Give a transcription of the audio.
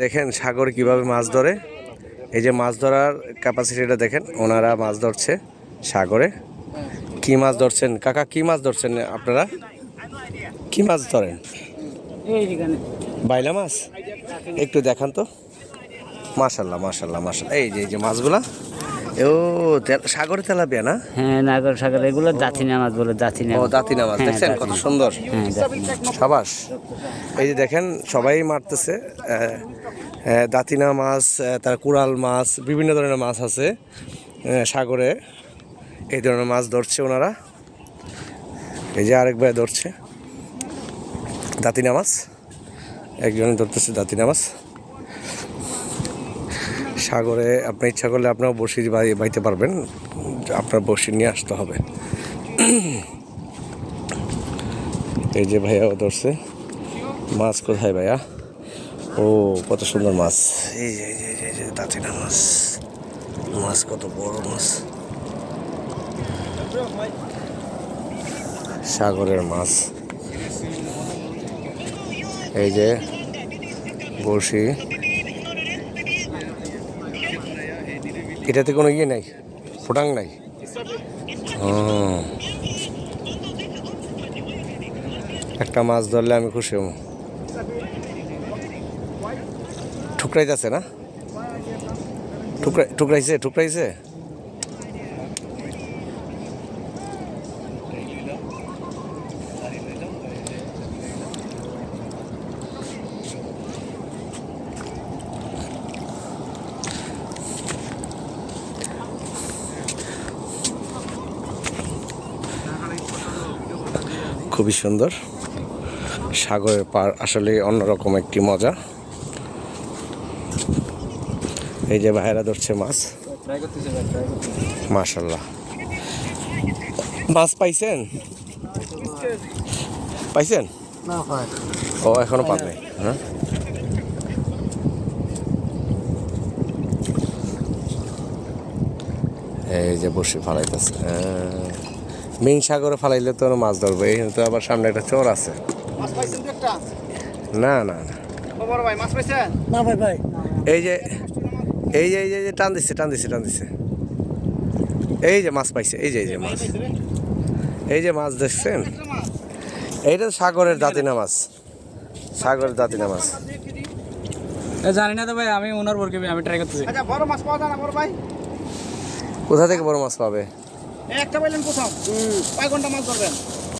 দেখেন সাগর কীভাবে মাছ ধরে। এই যে মাছ ধরার ক্যাপাসিটিটা দেখেন ওনারা মাছ ধরছে সাগরে। কি মাছ ধরছেন? কাকা কি মাছ ধরছেন আপনারা? কি মাছ ধরেন? বাইলা মাছ? একটু দেখান তো। মাশাল্লাহ মাশাল্লাহ মাশাল্লাহ। এই যে এই যে মাছগুলা। ও সাগরে তেলাপিয়া না? হ্যাঁ নাগর সাগর এগুলো দাঁতিনা মাছ বলে দাঁতিনা ও। দাঁতিনা মাছ হ্যাঁ, দেখছেন কত সুন্দর। হ্যাঁ সাবাস। এই যে দেখেন সবাই মারতেছে দাঁতিনা মাছ তার কুড়াল মাছ বিভিন্ন ধরনের মাছ আছে সাগরে। এই ধরনের মাছ ধরছে ওনারা। এই যে আরেক ভাই ধরছে। দাঁতিনা মাছ একজনে ধরতেছে দাঁতিনা মাছ সাগরে আপনি ইচ্ছা করলে আপনার বসি বাইতে পারবেন। আপনার বসি নিয়ে আসতে হবে। এই যে ভাইয়া ও ধরছে। মাছ কোথায় ভাইয়া? ও কত সুন্দর মাছ। এই যে এই যে এই যে, যে মাছ। মাছ কত বড় মাছ। সাগরের মাছ। এই যে বড়শি। এটাতে কোনো ইয়ে নাই, ফোটাং নাই। একটা মাছ ধরলে আমি খুশি হব। ঠুকরাইতেছে না? ঠুকরাই ঠুকরাইছে ঠুকরাইছে? খুবই সুন্দর। সাগরের পার আসলে অন্যরকম একটি মজা। এই যে ভাইরা ধরছে মাছ। মাশাল্লাহ মাছ পাইছেন? পাইছেন? ও এখনও পান নাই। হ্যাঁ। এই যে বসে ফালাইতেছে। মিন সাগরে ফালাইলে তো মাছ ধরবে এই তো আবার সামনে একটা চোর আছে। না না না। ও বড় ভাই মাছ পাইছেন? না ভাই ভাই। এই যে এই যে এই যে টান দিচ্ছে টান দিচ্ছে টান দিচ্ছে এই যে মাছ পাইছে এই যে এই যে মাছ। এই যে মাছ দেখছেন? এইটা সাগরের দাঁতিনা মাছ। সাগরের দাঁতিনা মাছ। জানি না তো ভাই আমি ওনার বরকে আমি ট্রাই করতেছি। আচ্ছা বড় মাছ পাওয়া যায় না বড় ভাই? কোথা থেকে বড় মাছ পাবে? একটা পাইলেন কোথাও? কয় ঘণ্টা মাছ ধরবেন?